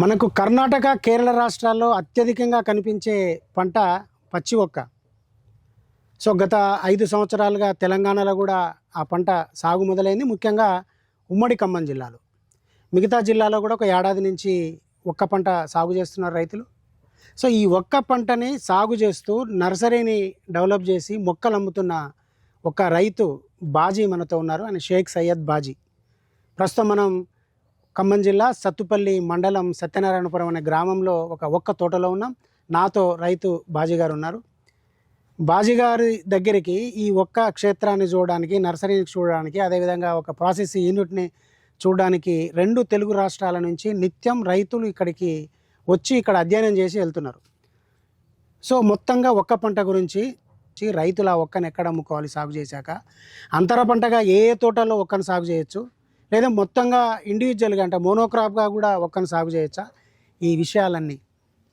మనకు కర్ణాటక కేరళ రాష్ట్రాల్లో అత్యధికంగా కనిపించే పంట పచ్చి ఒక్క. సో గత ఐదు సంవత్సరాలుగా తెలంగాణలో కూడా ఆ పంట సాగు మొదలైంది. ముఖ్యంగా ఉమ్మడి ఖమ్మం జిల్లాలో. మిగతా జిల్లాలో కూడా ఒక ఏడాది నుంచి ఒక్క పంట సాగు చేస్తున్నారు రైతులు. సో ఈ ఒక్క పంటని సాగు చేస్తూ నర్సరీని డెవలప్ చేసి మొక్కలు అమ్ముతున్న ఒక రైతు బాజీ మనతో ఉన్నారు. ఆయన షేక్ సయ్యద్ బాజీ. ప్రస్తుతం మనం ఖమ్మం జిల్లా సత్తుపల్లి మండలం సత్యనారాయణపురం అనే గ్రామంలో ఒక ఒక్క తోటలో ఉన్నాం. నాతో రైతు బాజీగారు ఉన్నారు. బాజీగారి దగ్గరికి ఈ ఒక్క క్షేత్రాన్ని చూడడానికి నర్సరీని చూడడానికి అదేవిధంగా ఒక ప్రాసెస్ యూనిట్ని చూడడానికి రెండు తెలుగు రాష్ట్రాల నుంచి నిత్యం రైతులు ఇక్కడికి వచ్చి ఇక్కడ అధ్యయనం చేసి వెళ్తున్నారు. సో మొత్తంగా ఒక్క పంట గురించి రైతులు ఆ ఒక్కని ఎక్కడ అమ్ముకోవాలి సాగు చేశాక? అంతర పంటగా ఏ ఏ తోటలో ఒక్కని సాగు చేయొచ్చు? లేదా మొత్తంగా ఇండివిజువల్గా అంటే మోనోక్రాప్గా కూడా ఒక్కని సాగు చేయొచ్చా? ఈ విషయాలన్నీ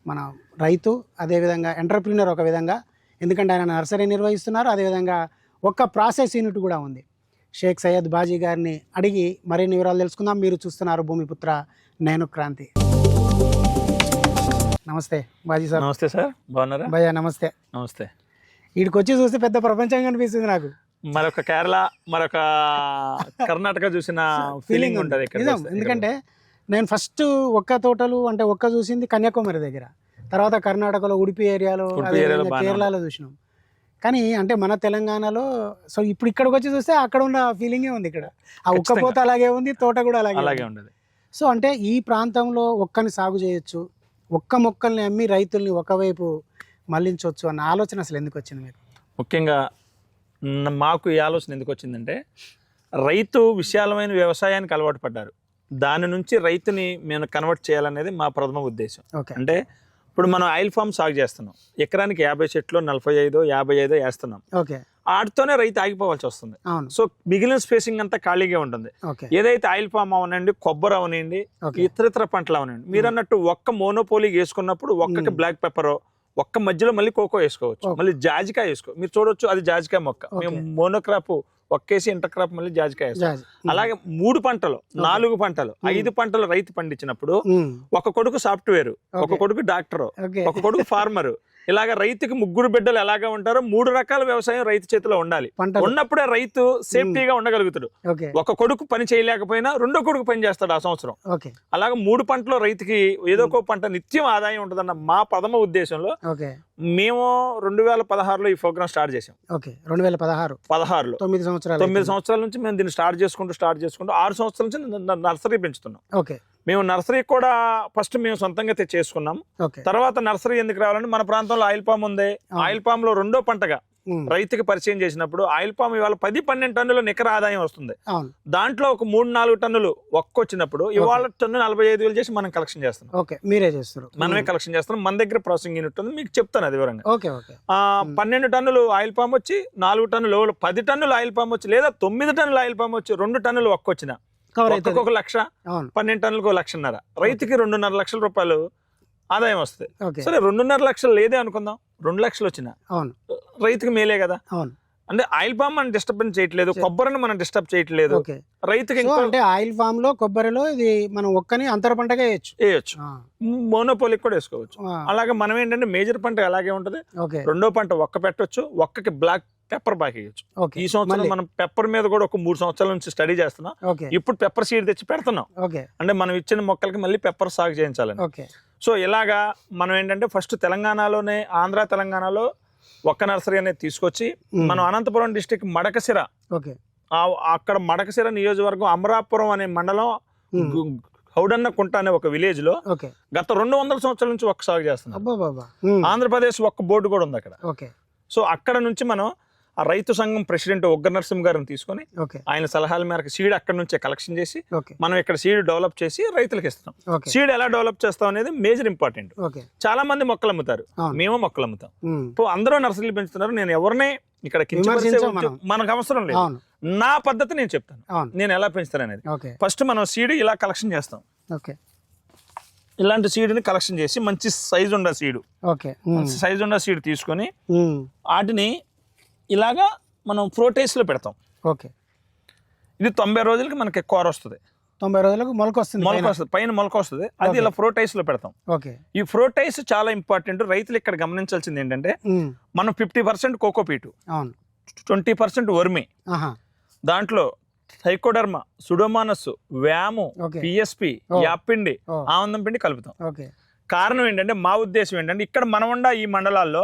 మన రైతు అదేవిధంగా ఎంటర్ప్రీనర్ ఒక విధంగా ఎందుకంటే ఆయన నర్సరీ నిర్వహిస్తున్నారు అదేవిధంగా ఒక్క ప్రాసెస్ యూనిట్ కూడా ఉంది. షేక్ సయ్యద్ బాజీ గారిని అడిగి మరిన్ని వివరాలు తెలుసుకుందాం. మీరు చూస్తున్నారు భూమిపుత్ర నేను క్రాంతి. నమస్తే బాజీ సార్. నమస్తే సార్ బాగున్నారా? భయ్యా నమస్తే. నమస్తే. వీడికి వచ్చి చూస్తే పెద్ద ప్రపంచం కనిపిస్తుంది నాకు. మరొక కేరళ మరొక కర్ణాటక చూసిన ఫీలింగ్ ఉంటుంది ఇక్కడ. ఎందుకంటే నేను ఫస్ట్ ఒక్క తోటలు అంటే ఒక్క చూసింది కన్యాకుమారి దగ్గర. తర్వాత కర్ణాటకలో ఉడిపి ఏరియాలో కేరళలో చూసినాం. కానీ అంటే మన తెలంగాణలో సో ఇప్పుడు ఇక్కడికి వచ్చి చూస్తే అక్కడ ఉన్న ఫీలింగే ఉంది ఇక్కడ. ఆ ఒక్క ఖచ్చితంగా. పోత అలాగే ఉంది తోట కూడా అలాగే అలాగే. ఉండదు. సో అంటే ఈ ప్రాంతంలో ఒక్కని సాగు చేయొచ్చు ఒక్క మొక్కల్ని అమ్మి రైతుల్ని ఒకవైపు మళ్ళించవచ్చు అన్న ఆలోచన అసలు ఎందుకు వచ్చింది మీకు? ముఖ్యంగా మాకు ఈ ఆలోచన ఎందుకు వచ్చిందంటే రైతు విశాలమైన వ్యవసాయానికి అలవాటు పడ్డారు. దాని నుంచి రైతుని మేము కన్వర్ట్ చేయాలనేది మా ప్రథమ ఉద్దేశం. అంటే ఇప్పుడు మనం ఆయిల్ ఫామ్ సాగు చేస్తున్నాం. ఎకరానికి యాభై చెట్లు నలభై ఐదు యాభై ఐదు వేస్తున్నాం. ఓకే. ఆటితోనే రైతు ఆగిపోవాల్సి వస్తుంది. సో మిగిలిన స్పేసింగ్ అంతా ఖాళీగా ఉంటుంది. ఏదైతే ఆయిల్ ఫామ్ అవనండి కొబ్బరి అవనండి ఇతర ఇతర పంటలు అవనండి. మీరు అన్నట్టు ఒక్క మోనోపోలీ వేసుకున్నప్పుడు ఒక్కకి మ్మ్. బ్లాక్ పెప్పర్ ఒక్క మధ్యలో మళ్ళీ కోకో వేసుకోవచ్చు. మళ్ళీ జాజికాయ వేసుకో మీరు చూడొచ్చు అది జాజికాయ మొక్క. మేము మోనోక్రాప్ ఒక్కేసి ఇంటర్ క్రాప్ మళ్ళీ జాజికాయ వేస్తాం. అలాగే మూడు పంటలు నాలుగు పంటలు ఐదు పంటలు రైతు పండించినప్పుడు. ఒక కొడుకు సాఫ్ట్వేర్ ఒక. కొడుకు డాక్టర్ ఒక కొడుకు ఫార్మర్ ఇలాగ రైతుకి ముగ్గురు బిడ్డలు ఎలాగా ఉంటారో మూడు రకాల వ్యవసాయం రైతు చేతిలో ఉండాలి. ఉన్నప్పుడే రైతు సేఫ్టీగా ఉండగలుగుతాడు. ఒక కొడుకు పని చేయలేకపోయినా రెండో కొడుకు పని చేస్తాడు ఆ సంవత్సరం. ఓకే. అలాగే మూడు పంటలో రైతుకి ఏదో ఒక పంట నిత్యం ఆదాయం ఉంటుందన్న మా ప్రథమ ఉద్దేశంలో మేము రెండు వేల పదహారులో ఈ ప్రోగ్రామ్ స్టార్ట్ చేసాం ఓకే. రెండు వేల పదహారు. పదహారులో. తొమ్మిది సంవత్సరాలు తొమ్మిది. సంవత్సరాల నుంచి మేము దీన్ని స్టార్ట్ చేసుకుంటూ స్టార్ట్ చేసుకుంటూ ఆరు సంవత్సరాల నుంచి నర్సరీ పెంచుతున్నాం. ఓకే. మేము నర్సరీ కూడా ఫస్ట్ మేము సొంతంగా తెచ్చేసుకున్నాం తర్వాత నర్సరీ ఎందుకు రావాలంటే మన ప్రాంతంలో ఆయిల్ పామ్ ఉంది. ఆయిల్ పామ్లో రెండో పంటగా. రైతుకి పరిచయం చేసినప్పుడు ఆయిల్ పామ్ ఇవాళ పది పన్నెండు టన్నుల నికర ఆదాయం వస్తుంది. దాంట్లో ఒక మూడు నాలుగు టన్నులు ఒక్కొచ్చినప్పుడు ఇవాళ టన్ను నలభై ఐదు వేలు చేసి మనం కలెక్షన్ చేస్తున్నాం. ఓకే. మీరే చేస్తారు. మనమే కలెక్షన్ చేస్తున్నాం. మన దగ్గర ప్రాసెసింగ్ యూనిట్ ఉంది. మీకు చెప్తాను అది వివరంగా. Okay okay. ఆ, పన్నెండు టన్నులు ఆయిల్ పామ్ వచ్చి నాలుగు టన్నులు పది టన్నులు ఆయిల్ పామ్ వచ్చి లేదా తొమ్మిది టన్నులు ఆయిల్ పామ్ వచ్చి రెండు టన్నులు ఒక్కొచ్చిన కవర్ అవుతుంది. ఒక్కొక్క లక్ష పన్నెండు టన్నులకు ఒక లక్షన్నర. రైతుకి రెండున్నర లక్షల రూపాయలు ఆదాయం వస్తుంది. సరే రెండున్నర లక్షలు లేదే అనుకుందాం. రెండు లక్షలు వచ్చిన. అవును. రైతుకి మేలే కదా. అవును. అంటే ఆయిల్ పామ్ మనం డిస్టర్బెన్స్ చేయట్లేదు కొబ్బరిని మనం డిస్టర్బ్ చేయట్లేదు. రైతుకి అంటే ఆయిల్ ఫామ్లో కొబ్బరిలో ఇది మనం ఒక్కని అంతర పంటగా వేయచ్చు. వేయచ్చు. మోనోపోలిక్ కూడా వేసుకోవచ్చు. అలాగే మనం ఏంటంటే మేజర్ పంట అలాగే ఉంటది. రెండో పంట ఒక్క పెట్టొచ్చు. ఒక్కకి బ్లాక్ పెప్పర్ బాగా వేయచ్చు. ఈ సంవత్సరం మనం పెప్పర్ మీద కూడా ఒక మూడు సంవత్సరాల నుంచి స్టడీ చేస్తున్నాం. ఇప్పుడు పెప్పర్ సీడ్ తెచ్చి పెడుతున్నాం. అంటే మనం ఇచ్చిన మొక్కలకి మళ్ళీ పెప్పర్ సాగు చేయించాలని. సో ఇలాగా మనం ఏంటంటే ఫస్ట్ తెలంగాణలోనే ఆంధ్ర తెలంగాణలో ఒక్క నర్సరీ అనేది తీసుకొచ్చి. మనం అనంతపురం డిస్టిక్ మడకసిర అక్కడ మడకసిర నియోజకవర్గం అమరాపురం అనే మండలం హౌడన్న కుంట అనే ఒక విలేజ్లో గత రెండు వందల సంవత్సరాల నుంచి ఒక్క సాగు చేస్తున్నాం. ఆంధ్రప్రదేశ్ ఒక్క బోర్డు కూడా ఉంది అక్కడ. ఓకే. సో అక్కడ నుంచి మనం ఆ రైతు సంఘం ప్రెసిడెంట్ ఉగ్ర నరసింహ గారిని తీసుకొని ఆయన సలహాల మేరకు సీడ్ అక్కడ నుంచే కలెక్షన్ చేసి మనం ఇక్కడ సీడ్ డెవలప్ చేసి రైతులకు ఇస్తున్నాం. సీడ్ ఎలా డెవలప్ చేస్తాం అనేది మేజర్ ఇంపార్టెంట్. చాలా మంది మొక్కలు అమ్ముతారు. మేము మొక్కలు అమ్ముతాం. ఇప్పుడు అందరూ నర్సరీలు పెంచుతున్నారు. నేను ఎవరిని ఇక్కడ. మనకు అవసరం లేదు. నా పద్ధతి నేను చెప్తాను. నేను ఎలా పెంచుతాను అనేది. ఫస్ట్ మనం సీడ్ ఇలా కలెక్షన్ చేస్తాం. ఓకే. ఇలాంటి సీడ్ని కలెక్షన్ చేసి మంచి సైజు ఉన్న సీడ్. ఓకే. సైజు ఉన్న సీడ్ తీసుకొని. వాటిని ఇలాగా మనం ప్రోటేస్లో పెడతాం. ఓకే. ఇది తొంభై రోజులకి మనకి కూర వస్తుంది. తొంభై రోజులకు మొలక వస్తుంది మొలక. వస్తుంది. పైన మొలక వస్తుంది. అది. ఇలా ఫ్రోటైస్లో పెడతాం. ఓకే. ఈ ఫ్రోటైస్ చాలా ఇంపార్టెంట్ రైతులు ఇక్కడ గమనించాల్సింది ఏంటంటే మనం ఫిఫ్టీ పర్సెంట్ కోకోపీటు అవును. Twenty percent vermi. దాంట్లో సైకోడర్మా సుడోమానస్ వ్యాము. పిఎస్పి. యాపిండి ఓ. ఆనందం పిండి కలుపుతాం. ఓకే. కారణం ఏంటంటే మా ఉద్దేశం ఏంటంటే ఇక్కడ మనమండ ఈ మండలాల్లో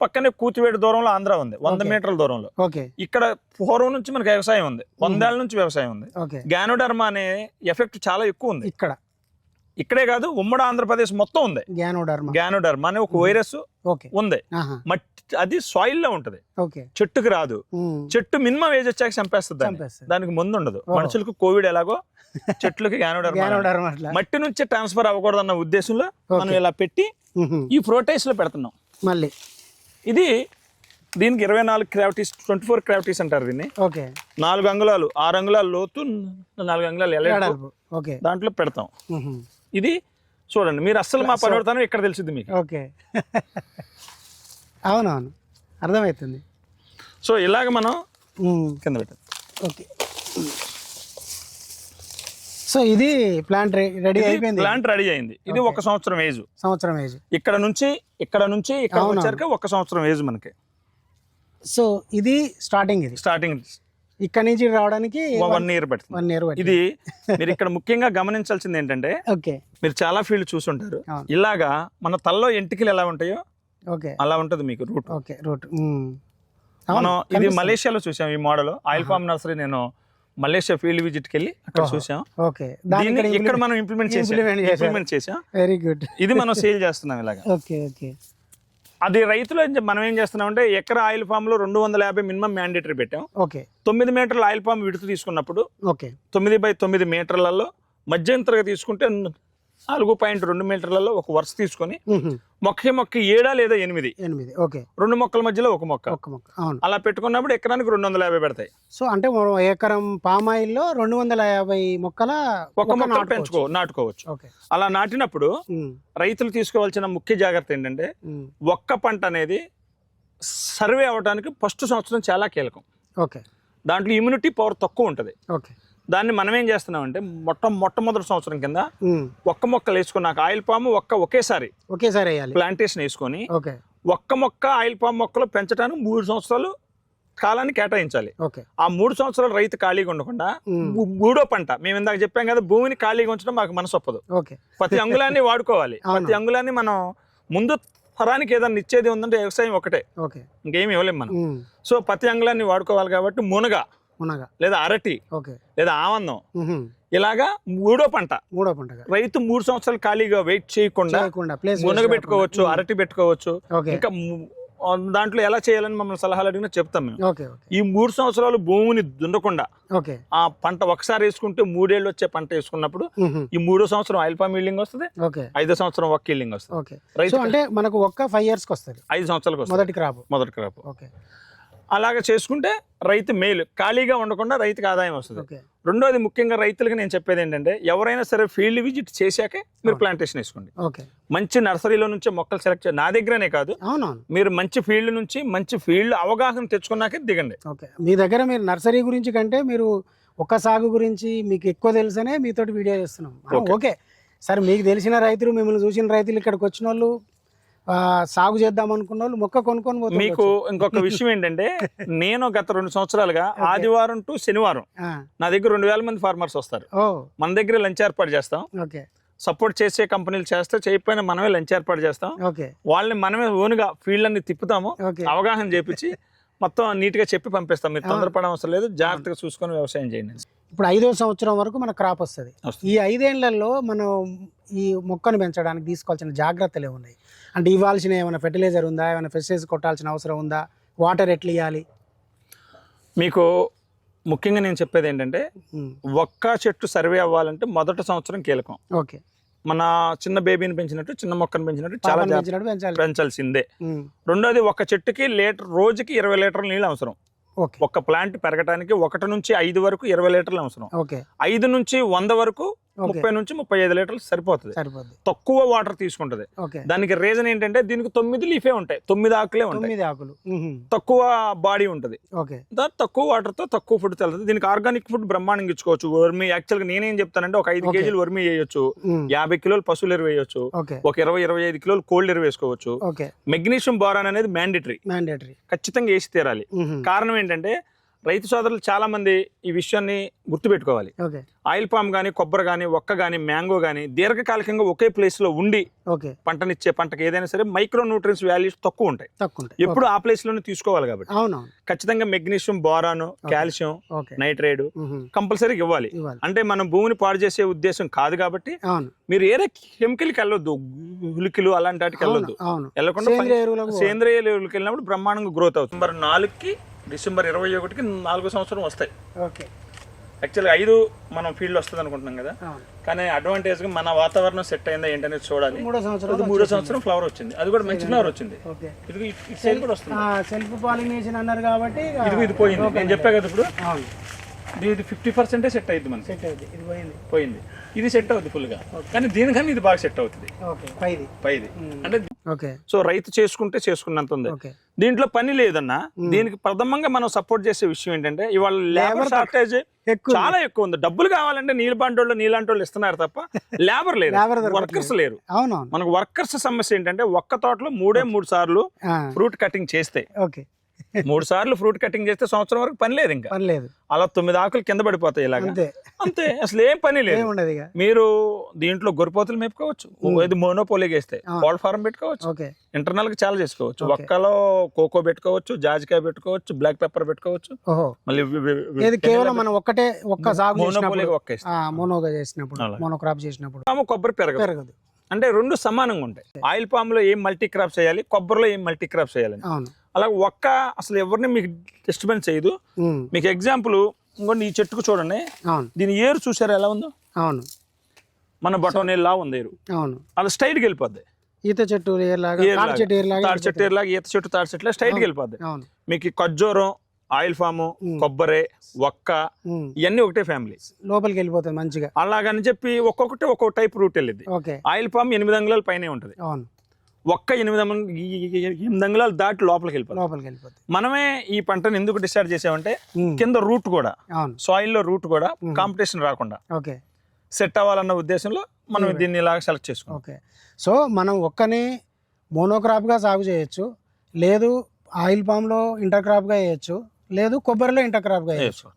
పక్కనే కూతివేడు దూరంలో ఆంధ్ర ఉంది వంద. మీటర్ల దూరంలో. ఇక్కడ పూర్వం నుంచి మనకి వ్యవసాయం ఉంది వందేళ్ళ నుంచి వ్యవసాయం ఉంది. గ్యానోడర్మా అనే ఎఫెక్ట్ చాలా ఎక్కువ ఉంది. ఇక్కడ. ఇక్కడే కాదు ఉమ్మడి ఆంధ్రప్రదేశ్ మొత్తం ఉంది. గ్యానోడర్మా. గ్యానోడర్మా అనే ఒక వైరస్ ఉంది. మట్టి అది సాయిల్లో ఉంటది చెట్టుకు రాదు. చెట్టు మినిమం ఏజ్ వచ్చాక చంపేస్తుంది దానికి ముందు ఉండదు. మనుషులకు కోవిడ్ ఎలాగో చెట్లకి గ్యానోడర్మా మట్టి నుంచి ట్రాన్స్ఫర్ అవ్వకూడదు అన్న ఉద్దేశంలో మనం. ఇలా పెట్టి ఈ ప్రోటైస్లో పెడుతున్నాం. మళ్ళీ. ఇది దీనికి ఇరవై నాలుగు క్రావిటీస్ ట్వంటీ ఫోర్ క్రావిటీస్ అంటారు దీన్ని. ఓకే. నాలుగు అంగుళాలు ఆరు అంగుళాలు లోతు నాలుగు అంగుళాలు ఏడాది ఓకే. దాంట్లో పెడతాం. ఇది చూడండి మీరు అస్సలు మా పనిపడతాను ఇక్కడ తెలిసింది మీకు. ఓకే. అవునవును అర్థమవుతుంది. సో ఇలాగ మనం కింద పెట్టాం ఓకే. సో ఇది ప్లాంట్ రెడీ అయిపోయింది. ప్లాంట్ రెడీ అయింది. ఇది ఒక సంవత్సరం ఏజ్. సంవత్సరం ఏజ్. ఇక్కడ నుంచి ఇక్కడ నుంచి ఇక్కడ. వచ్చాక ఒక సంవత్సరం ఏజ్ మనకి. సో ఇది స్టార్టింగ్ ఇది. స్టార్టింగ్. ఇక్కడ నుంచి రావడానికి వన్ ఇయర్ పడుతుంది. వన్ ఇయర్ ఇది మీరు ఇక్కడ ముఖ్యంగా గమనించాల్సింది ఏంటంటే ఓకే. మీరు చాలా ఫీల్డ్ చూసుంటారు. ఇలాగా మన తల్లో ఎంటికలు ఎలా ఉంటాయో ఓకే. అలా ఉంటది మీకు రూట్. Okay route. మనం ఇది మలేషియాలో చూసాం ఈ మోడల్. ఆయిల్ ఫామ్ నర్సరీ నేను మలేషియా ఫీల్డ్ విజిట్కి వెళ్ళి అక్కడ. చూసాం. ఓకే. దీన్ని ఇక్కడ మనం ఇంప్లిమెంట్ చేసాం. ఇంప్లిమెంట్ చేసాం. వెరీ గుడ్ ఇది మనం సేల్ చేస్తున్నాం ఇలాగా. Okay okay. అది రైతులు మనం ఏం చేస్తున్నాం అంటే ఎకర ఆయిల్ ఫామ్లో రెండు వందల యాభై మినిమం మ్యాండేటరీ పెట్టాం. ఓకే. తొమ్మిది మీటర్ల ఆయిల్ ఫామ్ విడుతు తీసుకున్నప్పుడు ఓకే. తొమ్మిది బై తొమ్మిది మీటర్లలో మధ్యంతరగా తీసుకుంటే నాలుగు పాయింట్ రెండు మీటర్లలో ఒక వరుస తీసుకొని మొక్క మొక్క ఏడా లేదా ఎనిమిది? ఎనిమిది ఓకే. రెండు మొక్కల మధ్యలో ఒక మొక్క. ఒక్క మొక్క అవును. అలా పెట్టుకున్నప్పుడు ఎకరానికి రెండు వందల యాభై పెడతాయి. సో అంటే ఎకరం పామాయిల్లో రెండు వందల యాభై మొక్కల ఒక మొక్క పెంచుకో నాటుకోవచ్చు. ఓకే. అలా నాటినప్పుడు రైతులు తీసుకోవాల్సిన ముఖ్య జాగ్రత్త ఏంటంటే ఒక్క పంట అనేది సర్వే అవ్వడానికి ఫస్ట్ సంవత్సరం చాలా కీలకం. ఓకే. దాంట్లో ఇమ్యూనిటీ పవర్ తక్కువ ఉంటుంది. ఓకే. దాన్ని మనం ఏం చేస్తున్నామంటే మొట్ట మొట్టమొదటి సంవత్సరం కింద ఒక్క మొక్కలు వేసుకున్నాక ఆయిల్ పాము ఒక్క ఒకేసారి ఒకేసారి వేయాలి. ప్లాంటేషన్ వేసుకొని ఒక్క మొక్క ఆయిల్ పామ్ మొక్కలు పెంచడానికి మూడు సంవత్సరాలు కాలాన్ని కేటాయించాలి. ఆ మూడు సంవత్సరాలు రైతు ఖాళీగా ఉండకుండా మూడో పంట మేము ఇందాక చెప్పాం కదా భూమిని ఖాళీగా ఉంచడం మాకు మనసు ఒప్పదు. ఓకే. ప్రతి అంగుళాన్ని వాడుకోవాలి. ప్రతి అంగుళాన్ని మనం ముందు తరానికి ఏదైనా ఇచ్చేది ఉందంటే వ్యవసాయం ఒకటే. ఇంకేమి ఇవ్వలేం మనం. సో ప్రతి అంగుళాన్ని వాడుకోవాలి కాబట్టి మునగ మునగ. లేదా అరటి ఓకే. లేదా ఆనందం ఉహుం, ఇలాగా మూడో పంట. మూడో పంటగా రైతు మూడు సంవత్సరాలు ఖాళీగా వెయిట్ చేయకుండా మునగ పెట్టుకోవచ్చు అరటి పెట్టుకోవచ్చు. ఇంకా దాంట్లో ఎలా చేయాలని మమ్మల్ని సలహాలు అడిగినా చెప్తాం మేము. ఈ మూడు సంవత్సరాలు భూమిని దున్నకుండా ఆ పంట ఒకసారి వేసుకుంటే మూడేళ్ళు వచ్చే పంట వేసుకున్నప్పుడు ఈ మూడో సంవత్సరం ఆయిల్ పామ్ ఈల్డింగ్ వస్తుంది ఐదో సంవత్సరం ఒక్క ఈల్డింగ్ వస్తుంది. రైతు అంటే మనకు ఒక్క ఫైవ్ ఇయర్స్కి వస్తుంది. ఐదు సంవత్సరాలకు మొదటి క్రాప్ మొదటి క్రాప్ ఓకే. అలాగే చేసుకుంటే రైతు మేలు. ఖాళీగా ఉండకుండా రైతుకి ఆదాయం వస్తుంది. రెండోది ముఖ్యంగా రైతులకు నేను చెప్పేది ఏంటంటే ఎవరైనా సరే ఫీల్డ్ విజిట్ చేశాకే మీరు ప్లాంటేషన్ వేసుకోండి. ఓకే. మంచి నర్సరీలో నుంచి మొక్కలు సెలెక్ట్ నా దగ్గరనే కాదు. మీరు మంచి ఫీల్డ్ నుంచి మంచి ఫీల్డ్ అవగాహన తెచ్చుకున్నాకే దిగండి. ఓకే. మీ దగ్గర మీరు నర్సరీ గురించి కంటే మీరు ఒక్క సాగు గురించి మీకు ఎక్కువ తెలుసనే మీతోటి వీడియో చేస్తున్నాం. ఓకే. సరే మీకు తెలిసిన రైతులు మిమ్మల్ని చూసిన రైతులు ఇక్కడికి వచ్చిన వాళ్ళు సాగు చేద్దాం అనుకున్న వాళ్ళు మొక్క కొనుక్కొని పోతే మీకు ఇంకొక విషయం ఏంటంటే నేను గత రెండు సంవత్సరాలుగా ఆదివారం టు శనివారం నా దగ్గర రెండు వేల మంది ఫార్మర్స్ వస్తారు. మన దగ్గర లంచ్ ఏర్పాటు చేస్తాం. ఓకే. సపోర్ట్ చేసే కంపెనీలు చేస్తే చేయకపోయినా మనమే లంచ్ ఏర్పాటు చేస్తాం. ఓకే. వాళ్ళని మనమే ఓన్గా ఫీల్డ్ అన్ని తిప్పుతాము అవగాహన చేపించి మొత్తం నీట్గా చెప్పి పంపిస్తాం. మీరు తొందరపడడం అవసరం లేదు జాగ్రత్తగా చూసుకొని వ్యవసాయం చేయండి. ఇప్పుడు ఐదో సంవత్సరం వరకు మన క్రాప్ వస్తుంది. వస్తుంది. ఈ ఐదేళ్ళలో మనం ఈ మొక్కను పెంచడానికి తీసుకోవాల్సిన జాగ్రత్తలు ఏమున్నాయి? అంటే ఇవ్వాల్సిన ఏమైనా ఫెర్టిలైజర్ ఉందా? ఏమైనా ఫెస్టిసైజ్ కొట్టాల్సిన అవసరం ఉందా? వాటర్ ఎట్లా ఇవ్వాలి మీకు ముఖ్యంగా నేను చెప్పేది ఏంటంటే ఒక్క చెట్టు సర్వే అవ్వాలంటే మొదటి సంవత్సరం కీలకం. ఓకే. మన చిన్న బేబీని పెంచినట్టు చిన్న మొక్కను పెంచినట్టు చాలా పెంచాల్సిందే. రెండోది ఒక చెట్టుకి లీటర్ రోజుకి ఇరవై లీటర్ల నీళ్ళు అవసరం. ఒక ప్లాంట్ పెరగడానికి ఒకటి నుంచి ఐదు వరకు ఇరవై లీటర్లు అవసరం. ఓకే. ఐదు నుంచి వంద వరకు ముప్పై నుంచి ముప్పై ఐదు లీటర్లు సరిపోతుంది. తక్కువ వాటర్ తీసుకుంటది. దానికి రీజన్ ఏంటంటే దీనికి తొమ్మిది లీఫే ఉంటాయి. తొమ్మిది ఆకులే ఉంటాయి. ఆకులు. తక్కువ బాడీ ఉంటుంది. దాని తక్కువ వాటర్తో తక్కువ ఫుడ్ తెలుస్తుంది దీనికి ఆర్గానిక్ ఫుడ్ బ్రహ్మాండంగా ఇచ్చుకోవచ్చు. వర్మి యాక్చువల్గా నేనేం చెప్తానంటే ఒక ఐదు. కేజీలు వర్మి వేయొచ్చు. యాభై కిలోలు పశువులు ఎరువు వేయొచ్చు. ఒక ఇరవై ఇరవై ఐదు కిలోలు కోల్డ్ ఎరువు వేసుకోవచ్చు. మెగ్నీషియం బోరాన్ అనేది మ్యాండేటరీ మ్యాండేటరీ ఖచ్చితంగా వేసి తీరాలి. కారణం ఏంటంటే రైతు సోదరులు చాలా మంది ఈ విషయాన్ని గుర్తుపెట్టుకోవాలి. ఆయిల్ పామ్ కానీ కొబ్బరి కానీ ఒక్క కానీ మ్యాంగో కానీ దీర్ఘకాలికంగా ఒకే ప్లేస్లో ఉండి పంటనిచ్చే పంటకి ఏదైనా సరే మైక్రో న్యూట్రియన్స్ వాల్యూస్ తక్కువ ఉంటాయి. ఎప్పుడు ఆ ప్లేస్లోనే తీసుకోవాలి కాబట్టి. ఖచ్చితంగా మెగ్నీషియం బోరాను కాల్షియం మ్మ్. కంపల్సరీగా ఇవ్వాలి. అంటే మనం భూమిని పాడు చేసే ఉద్దేశం కాదు కాబట్టి మీరు ఏరే కెమికల్కి వెళ్ళొద్దు. ఉలికిలు అలాంటి వాటికి వెళ్ళొద్దు. వెళ్ళకుండా సేంద్రియ ఎరువులకు వెళ్ళినప్పుడు బ్రహ్మాండంగా గ్రోత్ అవుతుంది. డిసెంబర్ నాలుగుకి డిసెంబర్ ఇరవై ఒకటికి నాలుగో సంవత్సరం వస్తాయి. ఓకే. యాక్చువల్గా ఐదు మనం ఫీల్డ్ వస్తుంది అనుకుంటున్నాం కదా. కానీ అడ్వాంటేజ్గా మన వాతావరణం సెట్ అయిందా ఏంటనేది చూడాలి. మూడో సంవత్సరం మూడో సంవత్సరం ఫ్లవర్ వచ్చింది. అది కూడా మంచి ఫ్లవర్ వచ్చింది. ఓకే. ఇది ఇటు సైడ్ కూడా వస్తుంది. సెల్ఫ్ పాలినేషన్ అన్నారు కాబట్టి ఇది ఇది పోయింది. నేను చెప్పా కదా ఇప్పుడు. ఇది- ఫిఫ్టీ పర్సెంటే సెట్ అయింది మనకి. సెట్ అవుతుంది ఇది పోయింది. పోయింది. ఇది సెట్ అవుతుంది ఫుల్గా. కానీ దీనికన్నా ఇది బాగా సెట్ అవుతుంది. ఓకే. పైది. పైది. అంటే సో రైతు చేసుకుంటే చేసుకున్నంత ఉంది. దీంట్లో పని లేదన్నా దీనికి ప్రథమంగా మనం సపోర్ట్ చేసే విషయం ఏంటంటే ఇవాళ లేబర్ షార్టేజ్ చాలా ఎక్కువ ఉంది. డబ్బులు కావాలంటే నీళ్ళబంటి వాళ్ళు నీలాంటి వాళ్ళు ఇస్తున్నారు తప్ప లేబర్ లేరు. వర్కర్స్ లేరు. మనకు వర్కర్స్ సమస్య ఏంటంటే ఒక్క తోటలో మూడే మూడు సార్లు ఫ్రూట్ కటింగ్ చేస్తే మూడు సార్లు ఫ్రూట్ కటింగ్ చేస్తే సంవత్సరం వరకు పని లేదు ఇంకా. పని లేదు. అలా తొమ్మిది ఆకులు కింద పడిపోతాయి ఇలాగ. అంతే. అంతే అసలు ఏం పని లేదు. ఇక. మీరు దీంట్లో గొర్రెపోతులు మేపుకోవచ్చు ఇది మోనోపోలీకి వేస్తే కోల్డ్ ఫార్మ్ పెట్టుకోవచ్చు ఇంటర్నల్గా చాలా చేసుకోవచ్చు. ఒక్కలో కోకో పెట్టుకోవచ్చు జాజికాయ పెట్టుకోవచ్చు బ్లాక్ పెప్పర్ పెట్టుకోవచ్చు మళ్ళీ ఏది కేవలం మనం ఒక్కటే ఒక్క సాగు చేసినప్పుడు ఒక్క మోనోగా చేసినప్పుడు. మోనోక్రాప్ చేసినప్పుడు. కొబ్బరి పెరగదు. పెరగదు. అంటే రెండు సమానంగా ఉంటాయి. ఆయిల్ పామ్లో ఏం మల్టీ క్రాప్ చేయాలి కొబ్బరిలో ఏం మల్టీ క్రాప్ చేయాలని అవును. అలా ఒక్క అసలు ఎవరిని మీకు డిస్టర్బెన్స్ చేయదు. మీకు ఎగ్జాంపుల్ ఇంకోటి ఈ చెట్టుకు చూడండి. అవును. దీని ఏరు చూసారా ఎలా ఉందో? అవును. మన బటోనేలా ఉంది ఏరు. అవును. అలా స్ట్రైట్కి వెళ్ళిపోద్ది. ఈత చెట్టు. తాడి చెట్టు ఏర్లాగా చెట్టు ఈత చెట్టు తాడి చెట్లు స్ట్రైట్కి వెళ్ళిపోద్ది. అవును. మీకు ఖర్జూరం ఆయిల్ ఫాము కొబ్బరి ఒక్క ఇవన్నీ ఒకటే ఫ్యామిలీ. లోపలికి వెళ్ళిపోతుంది మంచిగా. అలాగని చెప్పి ఒక్కొక్కటి ఒక్కొక్క టైప్ రూట్ వెళ్ళింది ఓకే. ఆయిల్ పామ్ ఎనిమిది అంగుళాల పైనే ఉంటుంది. అవును. ఒక్క ఎనిమిది ఎనిమిది అంగుళాలు దాటి లోపలికి వెళ్ళిపోతుంది లోపలికి వెళ్ళిపోతుంది మనమే ఈ పంటను ఎందుకు డిసైడ్ చేసామంటే కింద రూట్ కూడా అవును. సాయిల్లో రూట్ కూడా కాంపిటీషన్ రాకుండా. ఓకే. సెట్ అవ్వాలన్న ఉద్దేశంలో మనం దీన్ని ఇలాగ సెలెక్ట్ చేసుకున్నాం. ఓకే. సో మనం ఒక్కనే మోనోక్రాప్గా సాగు చేయొచ్చు. లేదు ఆయిల్ పామ్లో ఇంటర్ క్రాప్గా వేయచ్చు. లేదు కొబ్బరిలో ఇంటర్ క్రాప్గా వేయచ్చు.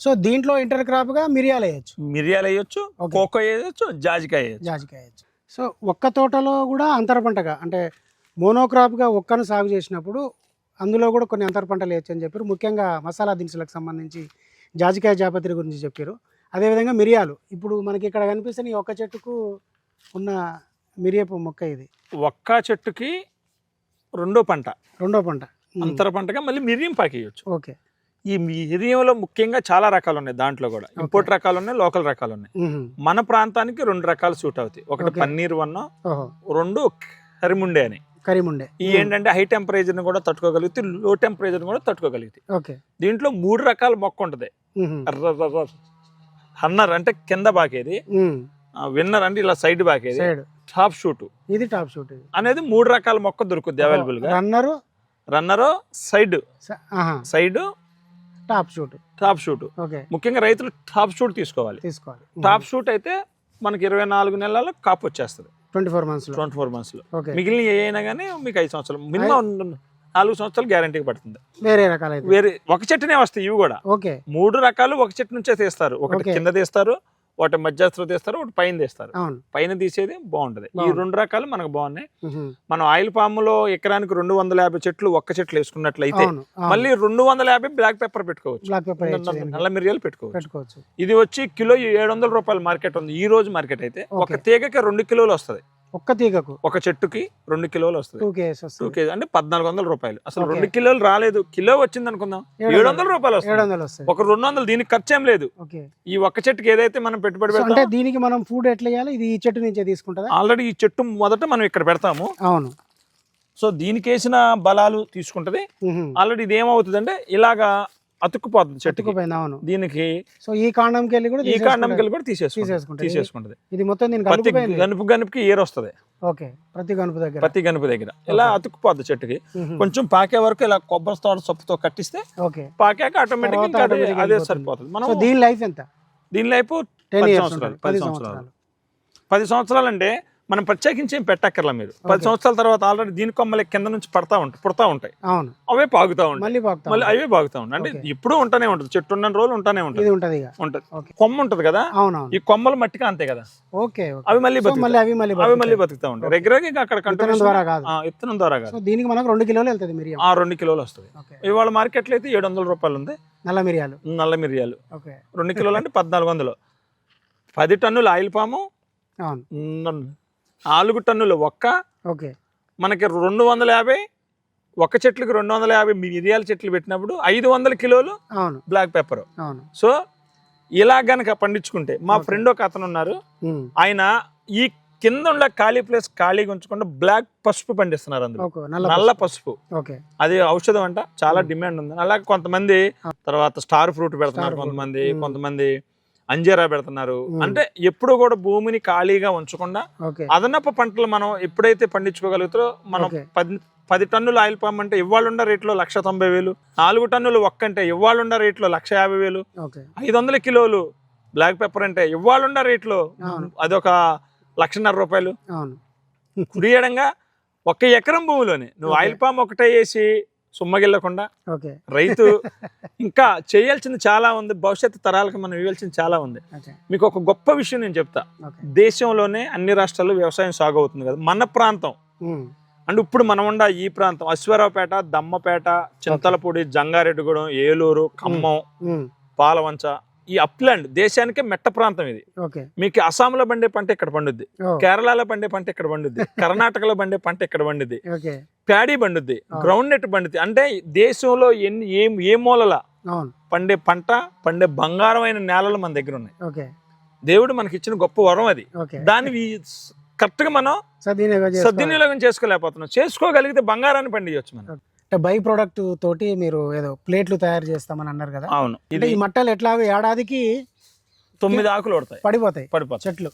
సో దీంట్లో ఇంటర్ క్రాప్గా మిరియాలు వేయచ్చు. మిరియాలు వేయొచ్చు. కోకో వేయొచ్చు జాజికాయ జాజికాయ వేయచ్చు. సో ఒక్క తోటలో కూడా అంతర పంటగా అంటే మోనోక్రాప్గా ఒక్కను సాగు చేసినప్పుడు అందులో కూడా కొన్ని అంతర పంటలు వేయచ్చు అని చెప్పారు. ముఖ్యంగా మసాలా దినుసులకు సంబంధించి జాజికాయ జాపత్రి గురించి చెప్పారు. అదేవిధంగా మిరియాలు. ఇప్పుడు మనకి ఇక్కడ కనిపిస్తున్న ఈ ఒక్క చెట్టుకు ఉన్న మిరియపు మొక్క ఇది. ఒక్క చెట్టుకి రెండో పంట. రెండో పంట. అంతర పంటగా మళ్ళీ మిరియం పాకేయచ్చు. ఓకే. ఈ మిరియంలో ముఖ్యంగా చాలా రకాలు ఉన్నాయి దాంట్లో కూడా. ఇంపోర్ట్ రకాలు ఉన్నాయి లోకల్ రకాలు ఉన్నాయి. మన ప్రాంతానికి రెండు రకాలు సూట్ అవుతాయి. ఒకటి. పన్నీర్ వన్ ఓహో. రెండు కరిముండే అని. కరీముండే. ఈ ఏంటంటే హై టెంపరేచర్ని కూడా తట్టుకోగలుగుతాయి లో టెంపరేచర్ కూడా తట్టుకోగలుగుతాయి ఓకే. దీంట్లో మూడు రకాల మొక్క ఉంటుంది. హన్నర్ అంటే కింద బాకేది. విన్నర్ అంటే ఇలా సైడ్ బాకేది. Top shoot. ఇది టాప్ షూట్ అనేది మూడు రకాల మొక్క దొరుకుద్ది అవైలబుల్గా runner runner side. Side top shoot top shoot okay ముఖ్యంగా రైతులు టాప్ షూట్ తీసుకోవాలి. తీసుకోవాలి. టాప్ షూట్ అయితే మనకి ఇరవై నాలుగు నెలల్లో కాపు వచ్చేస్తుంది. ట్వంటీ ఫోర్ మంత్స్లో ట్వంటీ ఫోర్ మంత్స్లో మిగిలిన ఏ అయినా కానీ మీకు ఐదు సంవత్సరాలు. మినిమం నాలుగు సంవత్సరాలు గ్యారంటీకి పడుతుంది. వేరే రకాలైతే. వేరే ఒక చెట్టునే వస్తాయి ఇవి కూడా. ఓకే మూడు రకాలు ఒక చెట్టు నుంచే తీస్తారు. ఒకటి. కింద తీస్తారు ఒకటి మధ్యస్థలో తీస్తారు ఒకటి పైన తీస్తారు. పైన తీసేది బాగుంటది. ఈ. రెండు రకాలు మనకు బాగున్నాయి. మనం ఆయిల్ పాములో ఎకరానికి రెండు వందల యాభై చెట్లు ఒక్క చెట్లు వేసుకున్నట్లయితే. మళ్ళీ రెండు వందల యాభై బ్లాక్ పెప్పర్ పెట్టుకోవచ్చు. నల్ల- మిరియాలు పెట్టుకోవచ్చు. ఇది వచ్చి కిలో ఏడు వందల రూపాయల మార్కెట్ ఉంది. ఈ రోజు మార్కెట్ అయితే ఒక. తీగకి రెండు కిలోలు వస్తది. ఒక్క తీగకు? ఒక చెట్టుకి రెండు కిలోలు వస్తుంది. టూ కేఎస్ టూ కేజీ అంటే పద్నాలుగు వందల రూపాయలు. అసలు. రెండు కిలోలు రాలేదు. కిలో వచ్చింది అనుకుందాం ఏడు వందల. రూపాయలు ఏడు వందలు వస్తాయి ఒక రెండు వందలు దీనికి ఖర్చు ఏం లేదు ఈ ఒక్క చెట్టుకి ఏదైతే మనం పెట్టుబడి అంటే పెడతాం దీనికి మనం ఫుడ్ ఎట్లా వేయాలి? ఇది ఈ చెట్టు నుంచే తీసుకుంటుందా? ఆల్రెడీ ఈ చెట్టు మొదట మనం ఇక్కడ పెడతాము. అవును. సో దీనికి వేసిన బలాలు తీసుకుంటది. ఆల్రెడీ ఇది ఏమవుతుంది అంటే ఇలాగా అతుక్కుపోతుంది చెట్టుకి. చెట్టుకుపోయింది అవును. దీనికి సో ఈ కాండంకి వెళ్ళి కూడా ఈ. కాండంకి వెళ్ళి కూడా తీసేసుకుంటుంది. తీసేసుకుంటది. ఇది మొత్తం దీనికి ప్రతి గనుపు గనుపుకి ఏరు వస్తుంది. ఓకే ప్రతి గనుపు దగ్గర. ప్రతి గనుపు దగ్గర. ఇలా అతుక్కుపోద్ది చెట్టుకి. కొంచెం పాకే వరకు ఇలా కొబ్బరి తోట సొప్పుతో కట్టిస్తే ఓకే. పాకాక ఆటోమేటిక్ అదే. సరిపోతుంది. మనం దీని లైఫ్ ఎంత? దీని లైఫ్ టెన్ సంవత్సరాలు పది సంవత్సరాలు. పది సంవత్సరాలు అంటే మనం ప్రత్యేకించి ఏం పెట్టక్కర్లా మీరు. పది. సంవత్సరాల తర్వాత ఆల్రెడీ దీని కొమ్మలు కింద నుంచి పడతా ఉంటాయి పుడతా ఉంటాయి. అవును. అవే పాగుతా ఉంటాయి. మళ్ళీ అవే బాగుతా ఉంటాయి. అంటే. ఇప్పుడు ఉంటూనే ఉంటుంది. చెట్టు ఉన్న రోజులు ఉంటూనే ఉంటుంది. ఉంటది కొమ్మ ఉంటది కదా? ఈ కొమ్మలు మట్టిగా అంతే కదా? ఓకే అవి మళ్ళీ అవి మళ్ళీ అవి. మళ్ళీ బతుకుతా ఉంటాయి. రెగ్యులర్గా అక్కడ కంటిన్యూస్ ద్వారా కాదు. విత్తనం ద్వారా కాదు. దీనికి మనకు రెండు కిలోలు వెళ్తుంది మిరియం. ఆ రెండు కిలోలు వస్తుంది. ఇవాళ మార్కెట్లో అయితే ఏడు వందల రూపాయలు ఉంది. నల్ల మిరియాలు. నల్ల మిరియాలు. రెండు కిలోలు అంటే పద్నాలుగు వందలు. పది టన్నులు ఆయిల్ పాము. నాలుగు టన్నులు ఒక్క. ఓకే. మనకి రెండు వందల యాభై ఒక్క చెట్లకి రెండు వందల యాభై మిరియాల చెట్లు పెట్టినప్పుడు ఐదు వందల కిలోలు అవును. బ్లాక్ పెప్పర్ అవును. సో ఇలా గనక పండించుకుంటే మా ఫ్రెండ్ ఒక అతను ఉన్నారు. ఆయన ఈ కింద ఉన్న ఖాళీ ప్లేస్ ఖాళీగా ఉంచకుండా బ్లాక్ పసుపు పండిస్తున్నారు అందులో. నల్ల పసుపు. అది ఔషధం అంట చాలా డిమాండ్ ఉంది. అలాగే కొంతమంది తర్వాత స్టార్ ఫ్రూట్ పెడుతున్నారు. కొంతమంది. కొంతమంది అంజీరా పెడుతున్నారు. అంటే ఎప్పుడు కూడా భూమిని ఖాళీగా ఉంచకుండా అదనపు పంటలు మనం ఎప్పుడైతే పండించుకోగలుగుతారో మనం. పది పది టన్నులు ఆయిల్ పామ్ అంటే ఇవాళున్న రేట్లో లక్ష తొంభై వేలు నాలుగు టన్నులు ఒక్క అంటే ఇవాళున్న రేట్లో లక్ష యాభై వేలు ఐదు వందల కిలోలు బ్లాక్ పెప్పర్ అంటే ఇవాళున్న రేట్లో. అదొక లక్షన్నర రూపాయలు కుడియడంగా ఒక ఎకరం భూమిలోనే నువ్వు. ఆయిల్ పామ్ ఒకటే వేసి సుమ్మగిల్లకుండా ఓకే. రైతు ఇంకా చేయాల్సింది చాలా ఉంది భవిష్యత్తు తరాలకు మనం ఇవ్వాల్సింది చాలా ఉంది. మీకు ఒక గొప్ప విషయం నేను చెప్తా. దేశంలోనే అన్ని రాష్ట్రాల్లో వ్యవసాయం సాగు అవుతుంది కదా మన ప్రాంతం. అంటే ఇప్పుడు మనం ఉండ ఈ ప్రాంతం అశ్వారావుపేట దమ్మపేట చింతలపూడి జంగారెడ్డిగూడెం ఏలూరు ఖమ్మం. పాలవంచ ఈ అప్లాండ్ దేశానికే మెట్ట ప్రాంతం ఇది. మీకు అస్సాంలో పండే పంట ఇక్కడ పండుద్ది. కేరళలో పండే పంట ఇక్కడ పండుద్ది. కర్ణాటకలో పండే పంట ఇక్కడ పండుద్ది. ప్యాడీ పండుద్ది. గ్రౌండ్ నెట్ పండుద్ది. అంటే దేశంలో ఎన్ని ఏం ఏ మూలల పండే పంట పండే బంగారమైన నేలలు మన దగ్గర ఉన్నాయి. దేవుడు మనకి ఇచ్చిన గొప్ప వరం అది. దాన్ని కరెక్ట్గా మనం. సద్వినియోగం చేసుకోలేకపోతున్నాం. చేసుకోగలిగితే బంగారాన్ని పండియొచ్చు మనం. అంటే బై ప్రోడక్ట్ తోటి మీరు ఏదో ప్లేట్లు తయారు చేస్తామని అన్నారు కదా. అవును. ఇది ఈ మట్టలు ఎట్లాగో ఏడాదికి తొమ్మిది ఆకులు పడతాయి పడిపోతాయి. పడిపోతాయి. చెట్లు.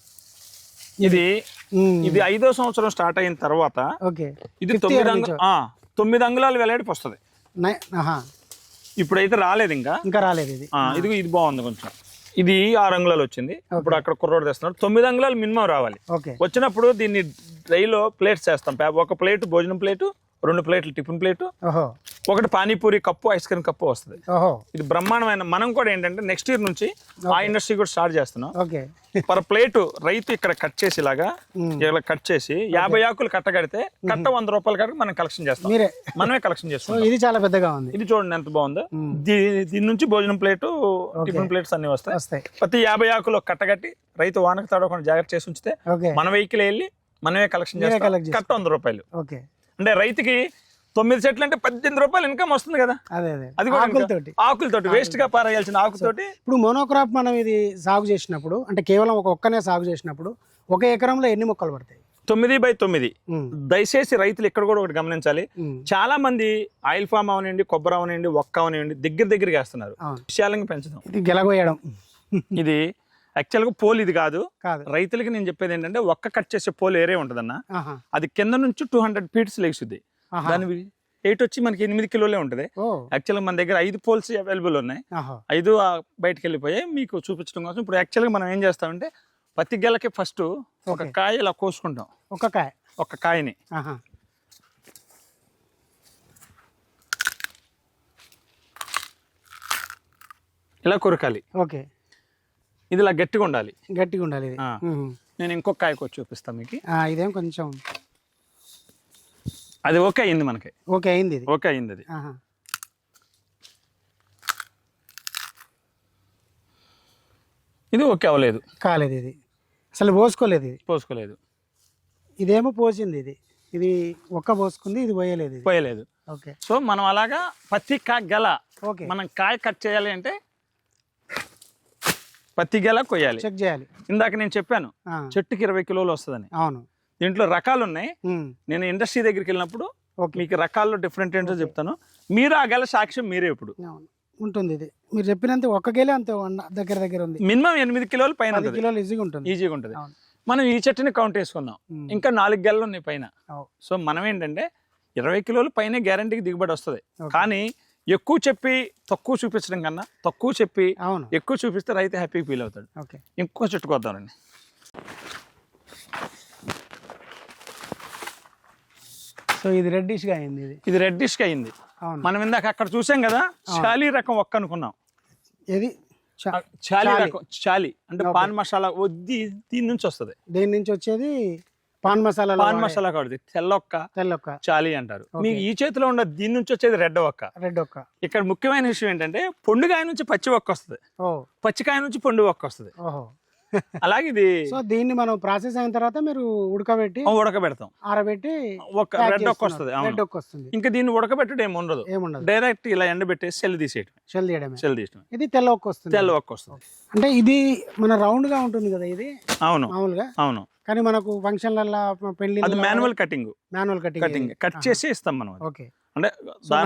ఇది. ఇది ఐదో సంవత్సరం స్టార్ట్ అయిన తర్వాత ఓకే. ఇది తొమ్మిది year అంగు నుంచో? ఆ, తొమ్మిది అంగుళాలు వెలాడికి వస్తుంది. ఇప్పుడైతే రాలేదు ఇంకా. ఇంకా రాలేదు ఇది. ఇది ఇది బాగుంది కొంచెం. ఇది ఆరు అంగుళాలు వచ్చింది. ఇప్పుడు అక్కడ కుర్రోడు తెస్తున్నాడు. తొమ్మిది అంగుళాలు మినిమం రావాలి. వచ్చినప్పుడు దీన్ని డ్రైలో ప్లేట్స్ వేస్తాం పే- ఒక ప్లేట్ భోజనం ప్లేటు రెండు ప్లేట్లు టిఫిన్ ప్లేటు ఒకటి panipuri cup ice cream cup వస్తుంది. ఇది బ్రహ్మాండమైన మనం కూడా ఏంటంటే నెక్స్ట్ ఇయర్ నుంచి ఆ ఇండస్ట్రీ కూడా స్టార్ట్ చేస్తున్నాం. పర్ ప్లేట్ రైతు ఇక్కడ కట్ చేసి ఇలాగా. ఇలా కట్ చేసి యాభై ఆకులు కట్ట కడితే కట్ట వంద రూపాయల కాడికి మనం కలెక్షన్ చేస్తాం. మనమే కలెక్షన్ చేస్తాం. ఇది చాలా పెద్దగా ఉంది. ఇది చూడండి ఎంత బాగుందో. దీని నుంచి భోజనం ప్లేటు టిఫిన్ ప్లేట్స్ అన్ని వస్తాయి. ప్రతి యాభై ఆకులు కట్టగట్టి రైతు వానకు తడవకుండా జాగ్రత్త చేసి ఉంచితే మన వెహికల్ వెళ్ళి మనమే కలెక్షన్ చేస్తాం. కట్ట వంద రూపాయలు. ఓకే. అంటే రైతుకి తొమ్మిది చెట్లు అంటే పద్దెనిమిది రూపాయలు ఇన్కమ్ వస్తుంది కదా. అదే అదే. అది కూడా ఆకులతోటి. ఆకులతోటి వేస్ట్గా పారేయాల్సిన ఆకులతోటి. ఇప్పుడు మోనోక్రాప్ మనం ఇది సాగు చేసినప్పుడు అంటే కేవలం ఒక ఒక్కనే సాగు చేసినప్పుడు ఒక ఎకరంలో ఎన్ని మొక్కలు పడతాయి? తొమ్మిది బై తొమ్మిది. దయచేసి రైతులు ఇక్కడ కూడా ఒకటి గమనించాలి. చాలా మంది ఆయిల్ ఫామ్ అవనండి కొబ్బరి అవనండి ఒక్క అవనండి దగ్గర దగ్గరికి వేస్తున్నారు. విశాలంగా పెంచుదాం. ఇది గెలగొయ్యడం. ఇది యాక్చువల్గా పోల్ ఇది కాదు. కాదు. రైతులకి నేను చెప్పేది ఏంటంటే ఒక్క కట్ చేసే పోల్ ఏరే ఉంటుందన్న. అది కింద నుంచి టూ హండ్రెడ్ ఫీట్స్ లేచుద్ది దాని ఎయిట్ వచ్చి మనకి ఎనిమిది కిలోలే ఉంటుంది. యాక్చువల్గా మన దగ్గర ఐదు పోల్స్ అవైలబుల్ ఉన్నాయి. ఐదు బయటికి వెళ్ళిపోయాయి మీకు చూపించడం కోసం ఇప్పుడు యాక్చువల్గా మనం ఏం చేస్తామంటే ప్రతి గెలకి ఫస్ట్ ఒక. కాయ ఇలా కోసుకుంటాం. ఒక కాయ. ఒక కాయని. ఇలా కొరకాలి. ఓకే. ఇది ఇలా గట్టిగా ఉండాలి. గట్టిగా ఉండాలి ఇది. ఆ. నేను ఇంకొక కాయ కోసి చూపిస్తాను మీకు. ఆ, ఇదేం కొంచెం అది ఓకే అయింది మనకి. ఓకే అయింది ఇది. ఓకే అయింది అది. ఆహా. ఇది ఓకే అవ్వలేదు. కాలేదు ఇది. అసలు పోసుకోలేదు ఇది. పోసుకోలేదు. ఇదేమో పోసింది ఇది. ఇది ఒక్క పోసుకుంది ఇది పోయలేదు ఇది. పోయలేదు. ఓకే. సో మనం అలాగా ప్రతి కా గెల ఓకే. మనం కాయ కట్ చేయాలి అంటే ప్రతి గెల కొయ్యాలి. చెక్ చేయాలి. ఇందాక నేను చెప్పాను చెట్టుకి ఇరవై కిలోలు వస్తుందని. అవును. దీంట్లో రకాలు ఉన్నాయి. నేను ఇండస్ట్రీ దగ్గరికి వెళ్ళినప్పుడు మీకు రకాల్లో డిఫరెంట్ ఏంటో చెప్తాను. మీరు ఆ గెల సాక్ష్యం మీరే ఇప్పుడు. ఉంటుంది ఇది. మీరు చెప్పినంత ఒక్క గేలే అంతే దగ్గర దగ్గర ఉంది. మినిమం ఎనిమిది కిలోలు పైన కిలోలు ఈజీగా ఉంటుంది. ఈజీగా ఉంటుంది. అవును. మనం ఈ చెట్టుని కౌంట్ వేసుకుందాం. ఇంకా నాలుగు గెలలు ఉన్నాయి పైన. సో మనం ఏంటంటే ఇరవై కిలోలు పైన గ్యారంటీకి దిగుబడి వస్తుంది. కానీ ఎక్కువ చెప్పి తక్కువ చూపించడం కన్నా తక్కువ చెప్పి అవును. ఎక్కువ చూపిస్తే రైతు హ్యాపీగా ఫీల్ అవుతాడు. ఓకే. ఇంకో చెట్టుకు వద్దామండి సో ఇది రెడ్డిష్గా అయింది ఇది. ఇది రెడ్డిష్గా అయింది. అవును. మనం ఇందాక అక్కడ చూసాం కదా చాలీ రకం ఒక్క అనుకున్నాం. ఇది చ- చాలీ. రకం చాలీ అంటే. పాన్ మసాలా వద్ది దీని నుంచి వస్తుంది. దీని నుంచి వచ్చేది పాన్ మసాలా పాన్ మసాలా కాదు తెల్లొక్క తెల్లొక్క. చాలీ అంటారు. మీకు ఈ చేతిలో ఉన్న దీని నుంచి వచ్చేది రెడ్ ఒక్క. రెడ్ ఒక్క. ఇక్కడ ముఖ్యమైన విషయం ఏంటంటే పొండుకాయ నుంచి పచ్చి ఒక్క వస్తుంది. పచ్చికాయ నుంచి పండు ఒక్క వస్తుంది. ఓహో. అలాగే ఇది సో దీన్ని మనం ప్రాసెస్ అయిన తర్వాత మీరు ఉడకబెట్టి ఉడకబెడతాం. ఆరబెట్టి ఒక రెడ్ ఒక్క వస్తుంది రెడ్ ఒక్క వస్తుంది. ఇంకా దీన్ని ఉడకబెట్టడం ఏమి ఉండదు. ఏముండదు. డైరెక్ట్ ఇలా ఎండబెట్టేసి సెల్ తీసేయటం షెల్ తీయడమే. సెల్ తీయటం ఇది తెల్ల ఒక్క వస్తుంది. తెల్ల ఒక్క వస్తుంది. అంటే ఇది మన రౌండ్గా ఉంటుంది కదా ఇది? అవును. మామూలుగా? అవును. కానీ మనకు ఫంక్షన్లలో పెళ్ళి అది manual cutting manual cutting cutting cut చేసి ఇస్తాం మనం. ఓకే. అంటే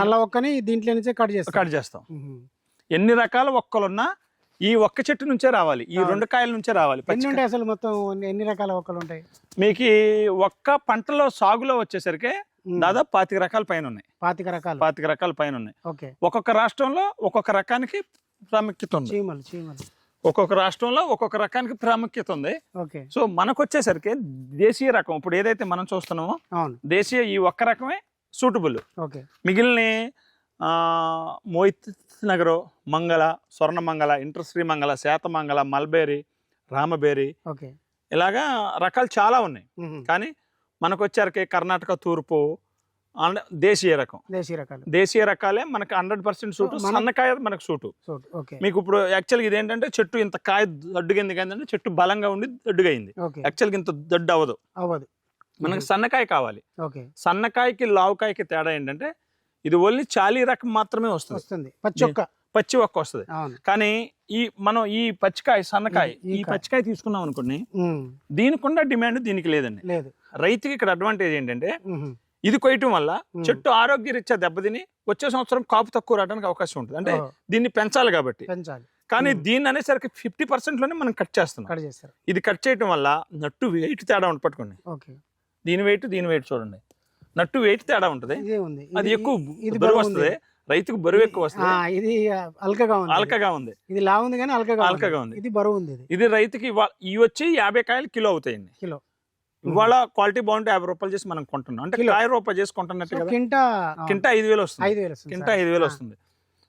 నల్ల ఒక్కని దీంట్లో నుంచే కట్ చేస్తాం. కట్ చేస్తాం. ఎన్ని రకాల ఒక్కలున్నా ఈ ఒక్క చెట్టు నుంచే రావాలి. ఈ రెండు కాయల నుంచే రావాలి ఎన్ని పచ్చి ఉంటాయి అసలు మొత్తం ఎన్ని- రకాల ఒక్కలు ఉంటాయి? మీకు ఒక్క పంటలో సాగులో వచ్చేసరికి. దాదాపు పాతిక రకాల పైన ఉన్నాయి. పాతిక రకాలు. పాతిక రకాల పైన ఉన్నాయి. ఓకే. ఒక్కొక్క రాష్ట్రంలో ఒక్కొక్క రకానికి ప్రాముఖ్యత ఉంది. చీమలు చీమలు. ఒక్కొక్క రాష్ట్రంలో ఒక్కొక్క రకానికి ప్రాముఖ్యత ఉంది. ఓకే. సో మనకు వచ్చేసరికి దేశీయ రకం ఇప్పుడు ఏదైతే మనం చూస్తున్నామో దేశీయ ఈ ఒక్క రకమే సూటబుల్ ఓకే. మిగిలిన ఆ, మోహిత్ నగరు మంగళ స్వర్ణమంగళ ఇంటర్శ్రీ మంగళ శాతమంగళ మల్బేరి రామబేరి ఓకే. ఇలాగా రకాలు చాలా ఉన్నాయి. కానీ మనకు వచ్చేసరికి కర్ణాటక తూర్పు దేశీయ రకం. దేశీ రకాలు. దేశీయ రకాలే మనకి హండ్రెడ్ పర్సెంట్ సూటు సన్నకాయ మనకు సూటు. మీకు ఇప్పుడు యాక్చువల్గా ఇది ఏంటంటే చెట్టు ఇంత కాయ దొడ్డుగా ఎందుకు అయిందంటే చెట్టు బలంగా ఉండి దొడ్డుగా అయింది. ఓకే. యాక్చువల్గా ఇంత దొడ్డు అవ్వదు. అవ్వదు. మనకి సన్నకాయ కావాలి. సన్నకాయకి లావుకాయకి తేడా ఏంటంటే ఇది ఓన్లీ చాలీ రకం మాత్రమే వస్తుంది. వస్తుంది. పచ్చి ఒక్క. పచ్చి ఒక్క వస్తుంది. కానీ ఈ మనం ఈ పచ్చికాయ సన్నకాయ ఈ ఈ కాయ. పచ్చికాయ తీసుకున్నాం అనుకోండి. దీనికి ఉన్న డిమాండ్ దీనికి లేదండి. లేదు. రైతుకి ఇక్కడ అడ్వాంటేజ్ ఏంటంటే. ఇది కొయ్యటం వల్ల. చెట్టు ఆరోగ్యరీత్యా దెబ్బతిని వచ్చే సంవత్సరం కాపు తక్కువ రావడానికి అవకాశం ఉంటుంది. అంటే దీన్ని పెంచాలి కాబట్టి. పెంచాలి. కానీ. దీన్ని అనేసరికి ఫిఫ్టీ లోనే మనం కట్ చేస్తున్నాం. ఇది కట్ చేయటం వల్ల నట్టు వెయిట్ తేడా ఉంటుంది పట్టుకోండి. దీని వెయిట్ దీని వెయిట్ చూడండి. నట్టు వెయిట్ తేడా ఉంటుంది. ఉంది. అది ఎక్కువ ఇది బరువు వస్తుంది. రైతుకు బరువు ఎక్కువ వస్తుంది. ఇది అల్కగా ఉంది. అల్కగా ఉంది. ఇది లా ఉంది కానీ అల్కగా అల్కగా ఉంది. ఇది బరువు ఉంది ఇది. రైతుకి ఇవా- వచ్చి యాభై కాయలు కిలో అవుతాయండి. కిలో. ఇవాళ క్వాలిటీ బాగుంటే యాభై రూపాయలు చేసి మనం కొంటున్నాం. అంటే. కాయ రూపాయలు చేసి కొంటున్నట్టు కదా. కింట కింట ఐదు వేలు వస్తుంది. కింట. ఐదు వేలు. వస్తుంది.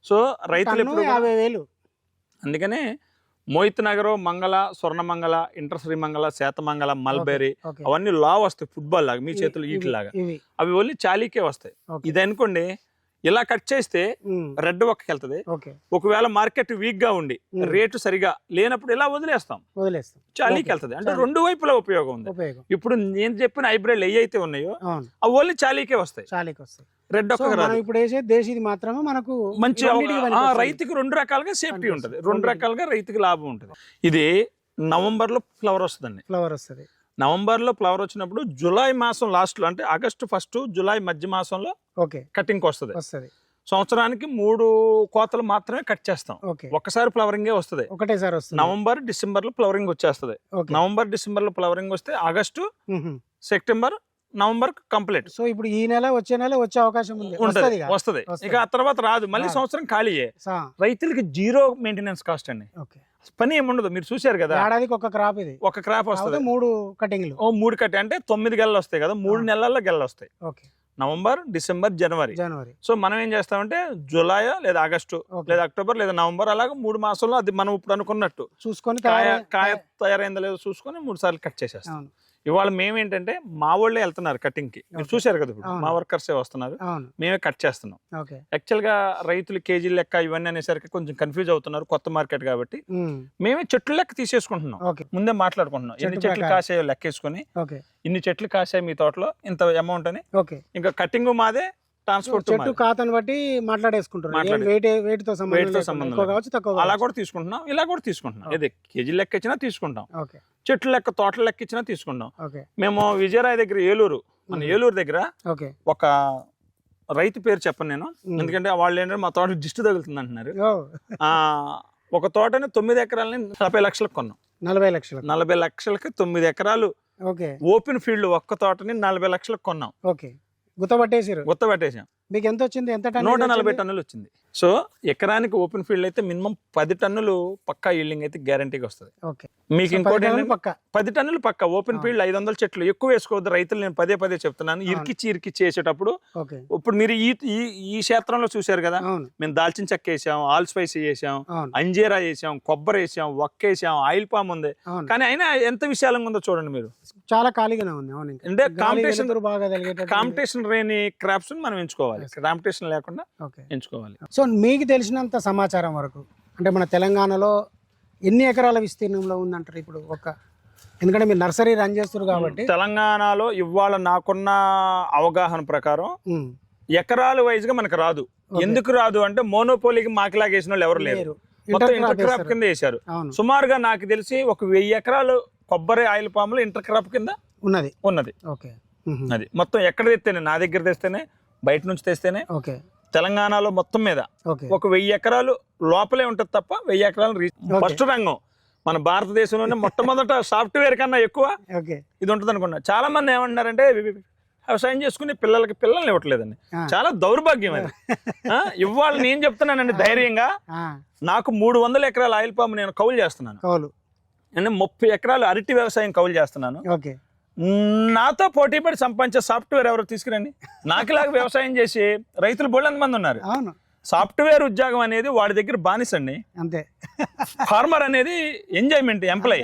సో రైతులు ఎప్పుడు యాభై వేలు. అందుకనే మోహిత్ నగర్ మంగళ స్వర్ణమంగళ ఇంటర్శ్రీ మంగళ శాతమంగళ మల్బెరీ అవన్నీ లా వస్తాయి ఫుట్బాల్ లాగా మీ చేతులు ఈటిలాగా అవి ఓన్లీ చాలీకే వస్తాయి. ఇది అనుకోండి ఇలా కట్ చేస్తే రెడ్ ఒక్కకి వెళ్తుంది ఒకవేళ మార్కెట్ వీక్గా ఉండి. రేటు సరిగా లేనప్పుడు ఇలా వదిలేస్తాం. వదిలేస్తాం. చాలీకి. వెళ్తుంది అంటే. రెండు వైపులా ఉపయోగం ఉంది. ఇప్పుడు నేను చెప్పిన హైబ్రిడ్ ఏ అయితే ఉన్నాయో అవి ఓన్లీ చాలీకే వస్తాయి. చాలీకి వస్తాయి. రెడ్ ఒక్క ఇప్పుడు వేసే దేశీది మాత్రమే మనకు మంచి. రైతుకి రెండు రకాలుగా సేఫ్టీ. ఉంటుంది. రెండు. రకాలుగా రైతుకి లాభం ఉంటుంది. ఇది నవంబర్లో ఫ్లవర్ వస్తుందండి. ఫ్లవర్ వస్తుంది. నవంబర్లో ఫ్లవర్ వచ్చినప్పుడు జూలై మాసం లాస్ట్లో అంటే ఆగస్టు ఫస్ట్ జూలై మధ్య మాసంలో ఓకే. కటింగ్ వస్తుంది. వస్తుంది. సంవత్సరానికి మూడు కోతలు మాత్రమే కట్ చేస్తాం. ఓకే. ఒక్కసారి ఫ్లవరింగే వస్తుంది. ఒకటేసారి వస్తుంది. నవంబర్ డిసెంబర్లో ఫ్లవరింగ్ వచ్చేస్తుంది. నవంబర్ డిసెంబర్లో ఫ్లవరింగ్ వస్తే August. September November complete. So ఇప్పుడు ఈ నెల వచ్చే నెల వచ్చే అవకాశం ఉంది. ఉంటది. వస్తది ఇక. ఆ తర్వాత రాదు. మళ్ళీ. సంవత్సరం ఖాళీయే. రైతులకి జీరో మెయింటెనెన్స్ కాస్ట్ అండి. ఓకే. పని ఏముండదు మీరు చూశారు కదా? ఏడాదికి ఒక క్రాప్ ఇది. ఒక క్రాప్ వస్తుంది. మూడు కటింగ్లు. ఓ మూడు కట్టి అంటే తొమ్మిది గెలలు వస్తాయి కదా? మూడు. నెలల్లో గెలలు వస్తాయి. ఓకే. నవంబర్ డిసెంబర్ జనవరి. జనవరి. సో మనం ఏం చేస్తామంటే జూలై లేదా ఆగస్టు లేదా అక్టోబర్ లేదా నవంబర్ అలాగే మూడు మాసంలో అది మనం ఇప్పుడు అనుకున్నట్టు. చూసుకొని కాయ కాయ తయారైందో లేదో చూసుకొని మూడు సార్లు కట్ చేసేస్తాం. ఇవాళ మేమేంటంటే మా వాళ్ళే వెళ్తున్నారు కటింగ్కి మీరు. చూశారు కదా ఇప్పుడు. మా వర్కర్సే వస్తున్నారు. మేమే కట్ చేస్తున్నాం. యాక్చువల్గా రైతులు కేజీ లెక్క ఇవన్నీ అనేసరికి కొంచెం కన్ఫ్యూజ్ అవుతున్నారు కొత్త మార్కెట్ కాబట్టి. మ్మ్. చెట్లు లెక్క తీసేసుకుంటున్నాం. ముందే మాట్లాడుకుంటున్నాం. ఎన్ని చెట్లు. కాసాయో లెక్కేసుకొని ఇన్ని చెట్లు కాసాయి మీ తోటలో ఇంత అమౌంట్ అని. ఇంకా కటింగ్ మాదే ట్రాన్స్పోర్ట్ చెట్టు కాతను బట్టి మాట్లాడేసుకుంటారు. మాట్లాడే- వెయిట్ వెయిట్తో సంబంధం. కావచ్చు తక్కువ అలా. కూడా తీసుకుంటున్నాం ఇలా కూడా తీసుకుంటున్నాం. ఇది కేజీ లెక్క ఇచ్చినా తీసుకుంటాం. చెట్లు లెక్క తోటల లెక్క ఇచ్చినా తీసుకుంటాం. మేము విజయరాయ దగ్గర ఏలూరు మన. ఏలూరు దగ్గర ఒక రైతు పేరు చెప్పను నేను. ఎందుకంటే వాళ్ళు ఏంటంటే మా తోట దిష్టి తగులుతుంది అంటున్నారు. ఒక తోటని తొమ్మిది ఎకరాలని నలభై లక్షలకు కొన్నాం. నలభై లక్షలు నలభై లక్షలకి తొమ్మిది ఎకరాలు ఓపెన్ ఫీల్డ్ ఒక్క తోటని నలభై లక్షలకు కొన్నాం. ఓకే. గుత్త పట్టేసారు గుత్త పట్టేసాం మీకు ఎంత వచ్చింది ఎంత టన్నేజ్ నూట నలభై? టన్నులు వచ్చింది సో ఎకరానికి ఓపెన్ ఫీల్డ్ అయితే మినిమం పది టన్నులు పక్కా ఈల్డింగ్ అయితే గ్యారంటీగా వస్తుంది. ఓకే. మీకు ఇంకోటి పక్క? పది టన్నులు పక్క ఓపెన్ ఫీల్డ్ ఐదు వందల చెట్లు ఎక్కువ వేసుకోవద్దు రైతులు నేను పదే పదే చెప్తున్నాను. ఇరికిచ్చి ఇరికిచ్చి వేసేటప్పుడు ఇప్పుడు మీరు ఈ ఈ క్షేత్రంలో చూశారు కదా? మేము దాల్చిన చెక్క వేసాం ఆల్ స్పైస్ వేసాం అంజీరా వేసాం కొబ్బరి వేసాం వక్క వేసాం ఆయిల్ పామ్ ఉంది. కానీ అయినా ఎంత విశాలంగా ఉందో చూడండి మీరు. చాలా ఖాళీగానే ఉంది. అంటే కాంపిటీషన్ కాంపిటీషన్ లేని క్రాప్స్ మనం ఎంచుకోవాలి. కాంపిటీషన్ లేకుండా ఎంచుకోవాలి. సో మీకు తెలిసినంత సమాచారం వరకు అంటే మన తెలంగాణలో ఎన్ని ఎకరాల విస్తీర్ణంలో ఉందంటారు ఇప్పుడు ఒక ఎందుకంటే మీరు నర్సరీ రన్ చేస్తారు కాబట్టి. తెలంగాణలో ఇవాళ నాకున్న అవగాహన ప్రకారం ఎకరాలు వైజ్గా మనకు రాదు. ఎందుకు రాదు అంటే మోనోపోలీకి మాకిలాగా వేసిన వాళ్ళు ఎవరు లేరు. మొత్తం ఇంటర్ క్రాప్ కింద వేశారు. సుమారుగా నాకు తెలిసి ఒక వెయ్యి ఎకరాలు కొబ్బరి ఆయిల్ పాములు ఇంటర్ క్రాప్ కింద ఉన్నది. ఉన్నది. ఓకే. అది మొత్తం ఎక్కడ తెస్తేనే నా దగ్గర తెస్తేనే బయట నుంచి తెస్తేనే ఓకే. తెలంగాణలో మొత్తం మీద ఒక వెయ్యి ఎకరాలు లోపలే ఉంటుంది తప్ప వెయ్యి ఎకరాలు రీ- ఫస్ట్ రంగం. మన భారతదేశంలోనే మొట్టమొదట సాఫ్ట్వేర్ కన్నా ఎక్కువ ఇది ఉంటుంది అనుకున్నా. చాలా మంది ఏమంటారంటే వ్యవసాయం చేసుకుని పిల్లలకి పిల్లల్ని ఇవ్వట్లేదండి. చాలా దౌర్భాగ్యం అది. ఇవాళ నేను చెప్తున్నానండి ధైర్యంగా. నాకు మూడు వందల ఎకరాల ఆయిల్ పాము నేను కౌలు చేస్తున్నాను. నేను ముప్పై ఎకరాలు అరటి వ్యవసాయం కౌలు చేస్తున్నాను. నాతో పోటీ పడి సంపాదించే సాఫ్ట్వేర్ ఎవరు తీసుకురండి. నాకులాగా వ్యవసాయం చేసి రైతులు బోళ్ళంత మంది ఉన్నారు. అవును. సాఫ్ట్వేర్ ఉద్యోగం అనేది వాడి దగ్గర బానిసండి అంతే. ఫార్మర్ అనేది ఎంజాయ్మెంట్ ఎంప్లాయ్.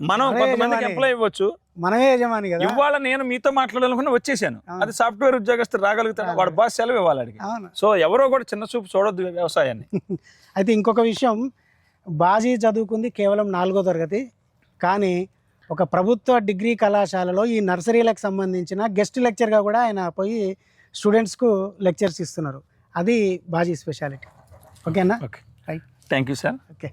మనం కొంతమందికి. ఎంప్లాయ్ ఇవ్వచ్చు. మనమే యజమాని కదా. ఇవాళ నేను మీతో మాట్లాడాలనుకున్నా వచ్చేసాను. అది సాఫ్ట్వేర్ ఉద్యోగస్తుడు రాగలుగుతాడు. వాడు బాస్ సెలవు ఇవ్వాలి అడిగి సో ఎవరో కూడా చిన్న చూపు చూడొద్దు వ్యవసాయాన్ని. అయితే ఇంకొక విషయం బాజీ చదువుకుంది కేవలం నాలుగో తరగతి కానీ ఒక ప్రభుత్వ డిగ్రీ కళాశాలలో ఈ నర్సరీలకు సంబంధించిన గెస్ట్ లెక్చర్గా కూడా ఆయన పోయి స్టూడెంట్స్కు లెక్చర్స్ ఇస్తున్నారు. అది బాజీ స్పెషాలిటీ. ఓకేనా? Okay. Thank you sir okay.